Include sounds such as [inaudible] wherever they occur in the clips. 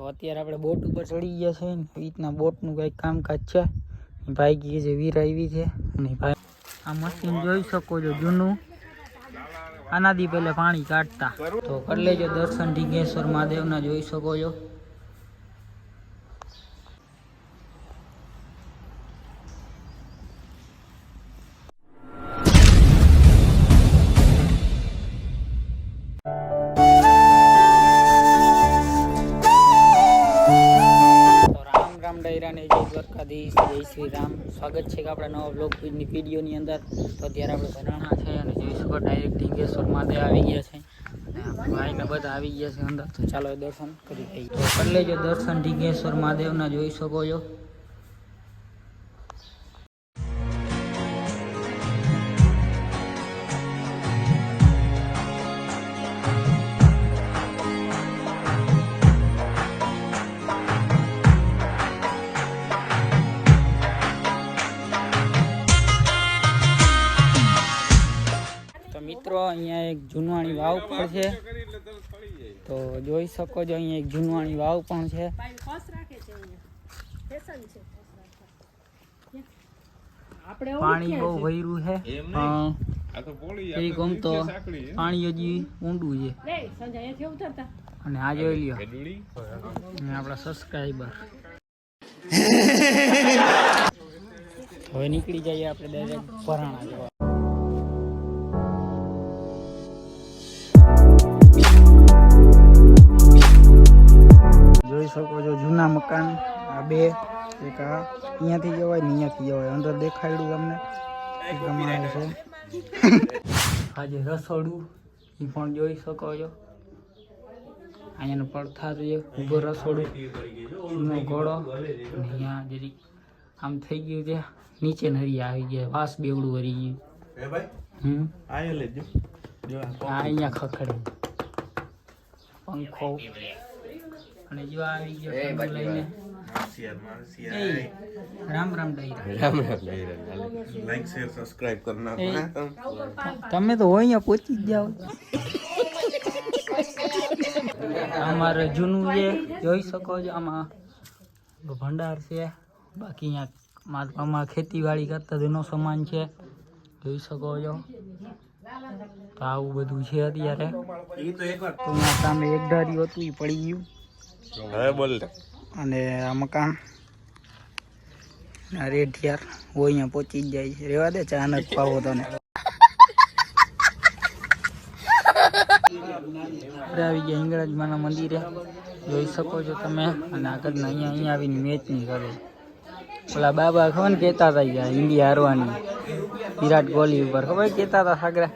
તો અત્યારે આપણે બોટ ઉપર ચડી ગયા છે એ રીતના બોટનું કંઈક કામકાજ છે. ભાઈ ગઈ છે વીર આવી છે અને ભાઈ આ મશીન જોઈ શકો છો જૂનું. આનાથી પહેલાં પાણી કાઢતા. તો કરી લેજો દર્શન ઢીગેશ્વર મહાદેવના, જોઈ શકો છો. દ્વારકાધીશ, જય શ્રી રામ સ્વાગત છે કે આપણા નવા બ્લોગ વિડીયોની અંદર. તો અત્યારે આપણે ભરાણા છે અને જોઈ શકો ડાયરેક્ટ ઢીંગેશ્વર મહાદેવ આવી ગયા છે. અને ભાઈને બધા આવી ગયા છે અંદર. તો ચાલો દર્શન કરી લઈએ. કરી લેજો દર્શન ઢીંગેશ્વર મહાદેવના, જોઈ શકો છો. એક જૂનવાણી વાવ પણ છે. તો જોઈ શકો છો અહીંયા એક જૂનવાણી વાવ પણ છે. પાણી બહુ ભર્યું છે. હા. એ ગમ તો પાણી હજી ઊંડું છે. અને આ જોઈ લ્યો. અને આપણા સબસ્ક્રાઈબર [laughs] હવે નીકળી જઈએ આપણે ડાયરેક્ટ ભરાણા જવા. જૂના મકાન આ બે એક આ. અહીંયાથી જવાય ને અહીંયાથી જવાય. અંદર દેખાડ્યું તમને. એ પ્રમાણે છે. આજે રસોડું એ પણ જોઈ શકો છો. અહીંયાનો પડથાર છે ઊભો રસોડું. નો ઘોડો. અહીંયા જરી આમ થઈ ગયું છે નીચે નરી આવી ગયા. વાસ બેવડું હરી ગયું. હમ? અહીંયા ખખડે પંખો. અને જીવા આવી ગયો લઈને. એ, રામ રામ ડાયરા. લાઈક શેર સબસ્ક્રાઇબ તમે. તો અહીંયા પહોંચી જ જાઓ. અમારે જૂનું છે જોઈ શકો છો આમાં ભંડાર છે. બાકી અહીંયા આમાં ખેતીવાડી કરતા જૂનો સામાન છે. જોઈ શકો છો. તો આવું બધું છે અત્યારે. સામે એક ધાર્યું હતું એ પડી ગયું. અને આ મકાન, આ રેઢિયાર હોય અહીંયા પહોંચી જ જાય રેવા દે ચા નથી પાવો તને. આવી ગયા હિંગળાજમાના મંદિરે. જોઈ શકો છો તમે. અને આગળ અહીંયા અહીંયા આવીને મેચ નહીં કરે. ઓલા બાબા ખબર ને કહેતા હતા ગયા ઇન્ડિયા હારવાની. વિરાટ કોહલી ઉપર. ખબર કહેતા હતા સાગરા?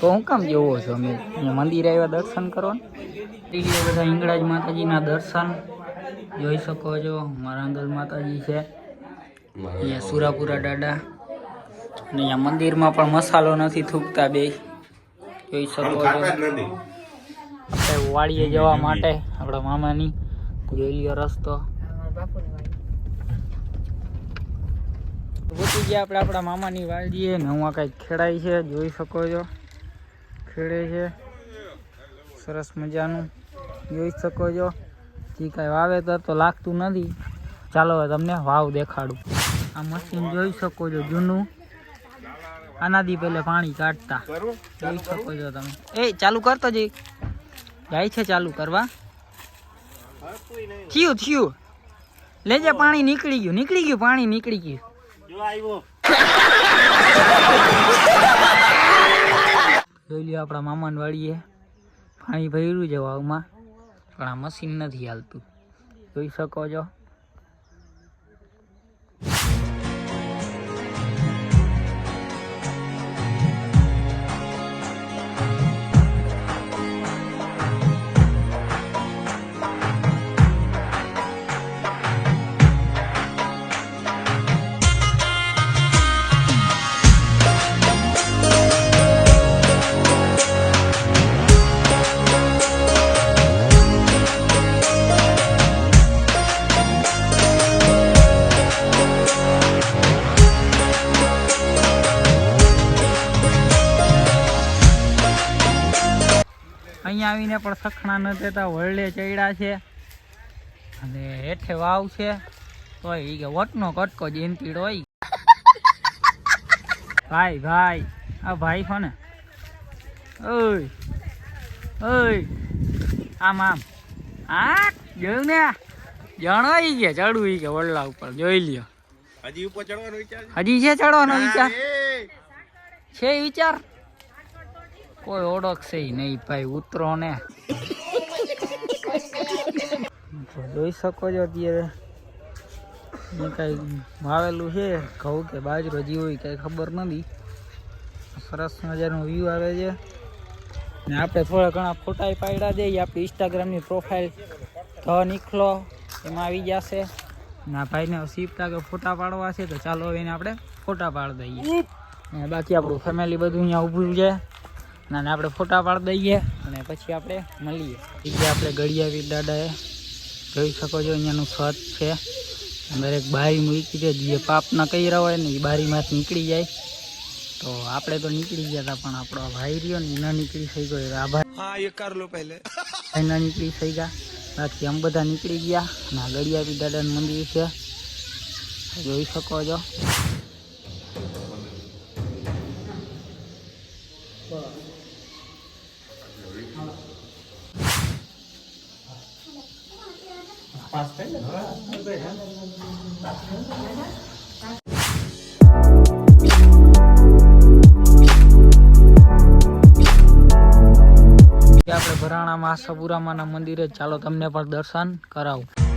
તો હું કામ જેવો છો? અમે અહીંયા મંદિરે આવ્યા, દર્શન કરો ને. એટલે બધા હિંગળાજ માતાજીના દર્શન. જોઈ શકો છો મારા અંગલ માતાજી છે. અહીંયા સુરાપુરા દાડા અને અહીંયા મંદિરમાં પણ મસાલો નથી થૂકતા બે. જોઈ શકો છો. આપણે વાડીએ જવા માટે આપણા મામાની. જોઈ લ્યો રસ્તો. પહોંચી ગયા આપણે આપણા મામાની વાડીએ ને હું કાંઈક ખેડાય છે જોઈ શકો છો. ખેડે છે. સરસ મજાનું. જોઈ શકો છો. જે કાંઈ વાવેતર તો લાગતું નથી. ચાલો હવે તમને વાવ દેખાડું. આ મશીન જોઈ શકો છો જૂનું. આનાથી પહેલે પાણી કાઢતા. જોઈ શકો છો તમે. એ, ચાલુ કરતો જઈ જાય છે ચાલુ કરવા. થયું થયું. લેજે પાણી નીકળી ગયું નીકળી ગયું, પાણી નીકળી ગયું. જોઈ લ્યો આપણા મામાન વાળીએ. પાણી ભર્યું છે વાવમાં. પણ આ મશીન નથી હાલતું. જોઈ શકો છો. પણ સખણા ન દેતા વળલે ચડ્યા છે. અને હેઠે વાવ છે. તોય ઈ કે વટનો કટકો જેનતીડ હોય. ભાઈ ભાઈ આ ભાઈ છો ને. ઓય ઓય આમ આમ. આ જોયું ને? જણાઈ ગયા ચડવું ઈ કે વડલા ઉપર. જોઈ લ્યો. હજી ઉપર ચડવાનો વિચાર હજી છે ચડવાનો વિચાર? છે વિચાર? કોઈ ઓળખશે નહીં ભાઈ ઉતરો ને. જોઈ શકો છો અત્યારે. કાંઈ વાવેલું છે ઘઉં કે બાજરો જે હોય કાંઈ ખબર નથી. સરસ મજાનો વ્યૂ આવે છે. ને આપણે થોડા ઘણા ફોટા પાડ્યા છે આપણી ઇન્સ્ટાગ્રામની પ્રોફાઇલ ધ નીકળો એમાં આવી જશે. ને ભાઈને શિફ્ટ આગળ ફોટા પાડવા છે તો ચાલો એને આપણે ફોટા પાડી દઈએ. ને બાકી આપણું ફેમિલી બધું અહીંયા ઊભું છે. અને આપણે ફોટા પાડી દઈએ અને પછી આપણે મળીએ. બીજે આપણે ગળિયાવી દાદાએ જોઈ શકો છો અહીંયાનું છત છે. દરેક બારી મૂકી છે જે પાપના કર્યા હોય ને એ બારીમાંથી નીકળી જાય. તો આપણે તો નીકળી ગયા હતા પણ આપણો ભાઈ રહ્યો ને એના નીકળી થઈ ગયો આભાર. આ ભાઈ હા એ કર લો પહેલે. એના નીકળી થઈ ગયા બાકી આમ બધા નીકળી ગયા. અને આ ગળિયાવી દાદાનું મંદિર છે. જોઈ શકો છો. ભરાણામાં આશાપુરામાના મંદિરે ચાલો તમને પણ દર્શન કરાવું.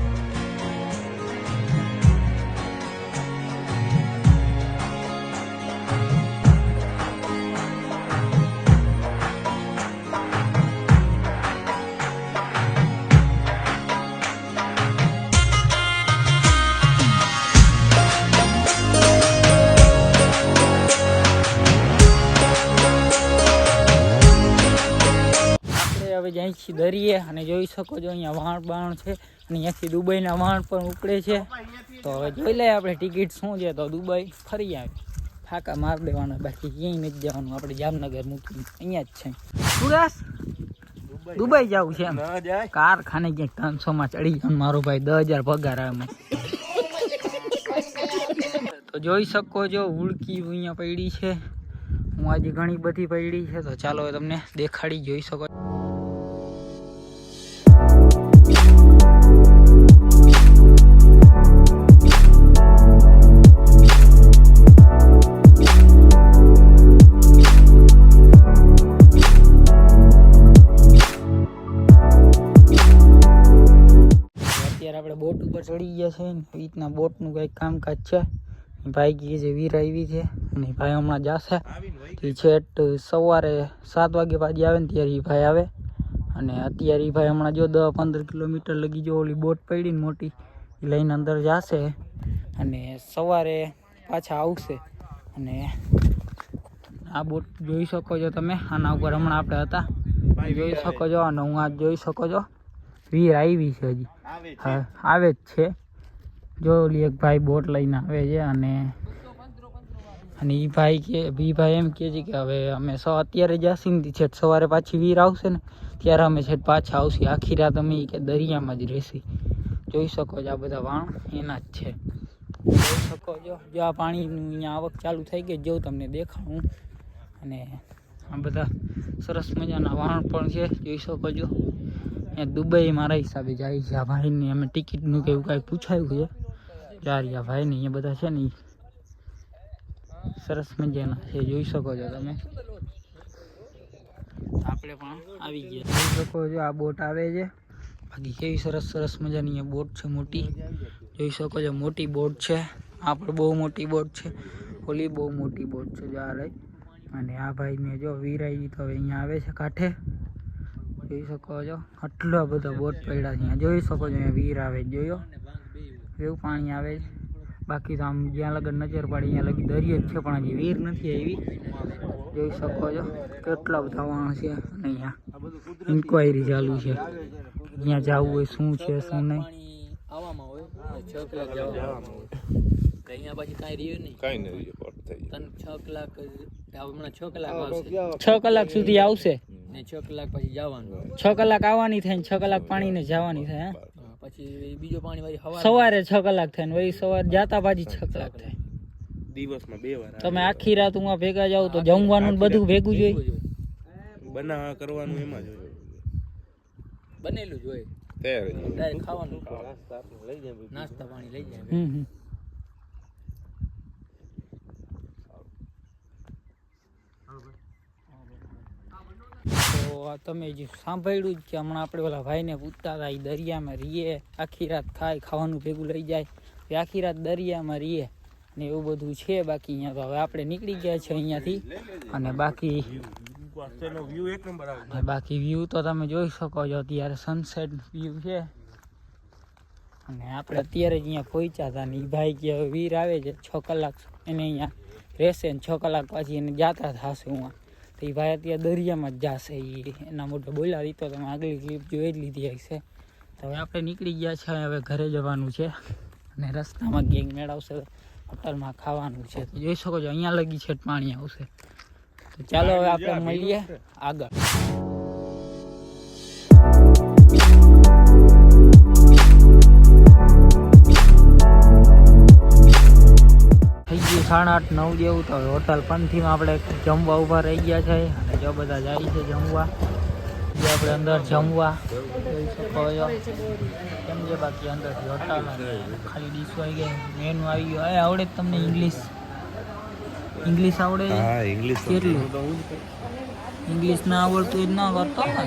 હવે જ્યાંથી દરિયે અને જોઈ શકો છો અહીંયા વાણ બાણ છે અને અહીંયાથી દુબઈના વાણ પણ ઉપડે છે. તો હવે જોઈ લઈએ આપણે ટિકિટ શું છે. તો દુબઈ ફરી આવે. ફાકા માર દેવાના. બાકી ક્યાંય નથી જવાનું. આપણે જામનગર મૂકીને. અહીંયા જ છે. સુરેશ દુબઈ જવું છે એમ. કારખાને ક્યાંક ત્રણસો માં ચડી જાય મારો ભાઈ દસ હજાર પગાર આવે તો જોઈ શકો છો ઉડકી અહીંયા પડી છે. હું આજે ઘણી બધી પડી છે. તો ચાલો તમને દેખાડી જોઈ શકો આપણે બોટ ઉપર ચડી ગયા છે એવી રીતના બોટનું કંઈક કામકાજ છે. ભાઈ કહે છે વીર આવી છે અને એ ભાઈ હમણાં જશે. એ છેટ સવારે સાત વાગે પાછી આવે ને ત્યારે એ ભાઈ આવે. અને અત્યારે એ ભાઈ હમણાં જો દસ પંદર કિલોમીટર લગી જો ઓલી બોટ પડી ને મોટી એ લઈને અંદર જશે. અને સવારે પાછા આવશે. અને આ બોટ જોઈ શકો છો તમે, આના ઉપર હમણાં આપણે હતા. જોઈ શકો છો અને હું આ જોઈ શકો છો. વીર આવી છે હજી. હા આવે જ છે. જો એક ભાઈ બોટ લઈને આવે છે અને અને એ ભાઈ કે એ ભાઈ એમ કહે છે કે હવે અમે સો અત્યારે જશું ને છેટ સવારે પાછી વીર આવશે ને ત્યારે અમે છેટ પાછા આવશે. આખી રાત અમે કે દરિયામાં જ રહેશે. જોઈ શકો છો આ બધા વાણ એના જ છે. જોઈ શકો છો. જો આ પાણીનું અહીંયા આવક ચાલુ થઈ ગઈ જોઉં તમને દેખાડું. અને આ બધા સરસ મજાના વાણ પણ છે. જોઈ શકો છો. અહીંયા દુબઈ મારા હિસાબે જાય છે. આ ભાઈને અમે ટિકિટનું કે એવું કાંઈ પૂછાયું છે. આ ભાઈને અહીંયા બધા છે ને સરસ મજાના છે. જોઈ શકો છો તમે. આપણે પણ આવી ગયા. જોઈ શકો છો આ બોટ આવે છે. બાકી કેવી સરસ સરસ મજાની અહીંયા બોટ છે મોટી. જોઈ શકો છો મોટી બોટ છે. આ પણ બહુ મોટી બોટ છે. ઓલી બહુ મોટી બોટ છે. જો અને આ ભાઈને જો વીરાઈ તો હવે અહીંયા આવે છે કાંઠે. જોઈ શકો છો. આટલા બધા બોટ પડ્યા છે. અહીંયા જોઈ શકો છો અહીંયા વીર આવે જોયો? એવું પાણી આવે બાકી તો આમ જ્યાં લગન નજર પાડી ત્યાં લગી દરિયો જ છે પણ હજી વીર નથી આવી. જોઈ શકો છો કેટલા બધા વાણ છે. અને અહીંયા ઇન્કવાયરી ચાલુ છે. અહીંયા જવું હોય શું છે શું નહીં. આવવામાં હોય છ કલાક જવામાં હોય અહીંયા પછી કાંઈ રહ્યું નહીં કઈ નહીં report તને છ કલાક હમણાં છ કલાક આવશે. છ કલાક સુધી આવશે? ને છ કલાક પછી જવાનું. છ કલાક આવવાની થાય ને છ કલાક પાણી ને જવાની થાય હે? પછી બીજો પાણી વાળી સવારે છ કલાક થાય ને વળી સવારે જાતા પાછી છ કલાક થાય. દિવસમાં બે વાર તમે આખી રાત ઉમાં ભેગા જાવ તો જમવાનું બધું ભેગું જોઈ બનાવા કરવાનું એમાં જ બનેલું જ હોય. ખાવાનું. નાસ્તા પાણી લઈ જાય. તો તમે જે સાંભળ્યું જ કે હમણાં આપણે ઓલા ભાઈને પૂછતા હતા એ દરિયામાં રહીએ, આખી રાત ખાય, ખાવાનું ભેગું લઈ જાય. આખી રાત દરિયામાં રહીએ ને એવું બધું છે બાકી અહીંયા તો હવે આપણે નીકળી ગયા છે અહીંયાથી. અને બાકી બાકી વ્યૂ તો તમે જોઈ શકો છો, અત્યારે સનસેટ વ્યૂ છે. અને આપણે અત્યારે જ અહીંયા પહોંચ્યા હતા ને એ ભાઈ કે વીર આવે છે, છ કલાક એને અહીંયા રહેશે ને છ કલાક પછી એને જાતા થશે હું તો એ ભાઈ અત્યારે દરિયામાં જ જશે એ એના મોટો બોલાવી તો તમે આગલી ક્લિપ જોઈ જ લીધી હશે. તો હવે આપણે નીકળી ગયા છે હવે ઘરે જવાનું છે. અને રસ્તામાં ગેંગ મેળવશે હોટલમાં ખાવાનું છે. તો જોઈ શકો છો અહીંયા લગી છે પાણી આવશે. તો ચાલો હવે આપણે મળીએ આગળ. સાડા આઠ નવ જેવું તો હોટલ પંથીમાં આપણે જમવા ઊભા રહી ગયા છે અને જો બધા જાય છે જમવા. જે આપણે અંદર જમવા. જોઈ શકો છો. કેમ છે બાકી અંદર હોટલ? ખાલી ડીશ આવી ગઈ મેનુ આવી ગયો. એ આવડે જ તમને ઇંગ્લિશ ઇંગ્લિશ આવડે? ઇંગ્લિશ કેટલું? ઇંગ્લિશ ના આવડતું એ જ ના કરતો ને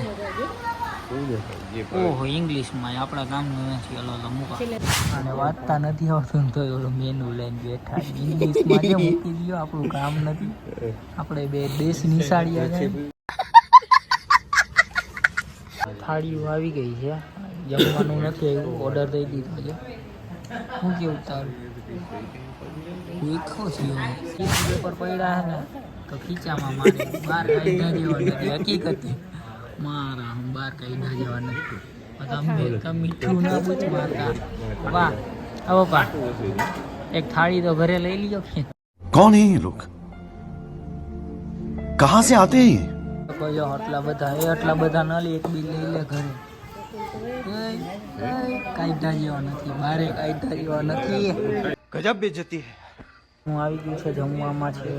ઓહો ઇંગ્લિશમાં આપણા ગામનું નથી ઓલો ઓલો મૂકા અને વાંચતા નથી આવતું તો ઓલું મેનુ લઈને બેઠા ઇંગ્લિશમાં જે મૂકી દો આપણું કામ નથી. આપણે બે દેશ નિશાળીયા છે. થાળીઓ આવી ગઈ છે. જમવાનું નથી આવ્યું ઓર્ડર દઈ દીધો છે. હું કેવું તારું? દેખો છે પેપર પડ્યા છે ને તો ખીચામાં મારે જેવા નથી હકીકતે મારા હું બાર કાઢ્યા જેવા નથી તમે તમે મીઠું ના પૂછ મારતા વાહ આવો પા એક થાળી તો ઘરે લઈ લ્યો કે कौन है ये लोग कहां से आते हैं ये કોઈ જો આટલા બધા એ આટલા બધા ન લે એક બી લઈ લે ઘરે કાઢ્યા જેવા નથી બારે કાઢ્યા જેવા નથી ગજબ બેજતી હે હું આવી ગયું છે જમવામાં છે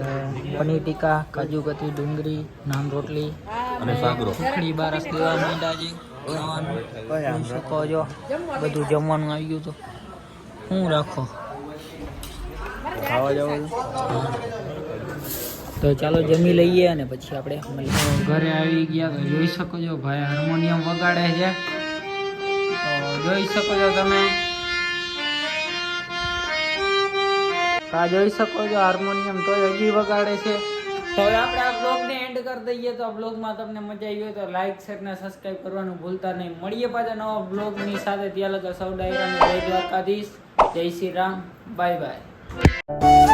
પનીર ટીકા કાજુ કતરી ડુંગળી નાન રોટલી અને સાગરો. ખીચડી બારસ દેવા માંડ્યા છે ખાવાનું શકો છો? બધું જમવાનું આવી ગયું તો. શું રાખો? ખાવા જવાનું? તો ચાલો જમી લઈએ અને પછી આપણે ઘરે આવી ગયા તો જોઈ શકો છો ભાઈ હાર્મોનિયમ વગાડે છે. તો જોઈ શકો છો તમે. આ જોઈ શકો છો હાર્મોનિયમ તો હજી વગાડે છે. તો હવે આપણે આ બ્લોગને એન્ડ કરી દઈએ તો આ બ્લોગમાં તમને મજા આવી હોય તો લાઈક શેર ને સબસ્ક્રાઇબ કરવાનું ભૂલતા નહીં. મળીએ પાછા નવા બ્લોગની સાથે. ત્યાં લગા સૌ ડાયરાને જય દ્વારકાધીશ. જય શ્રી રામ. Bye bye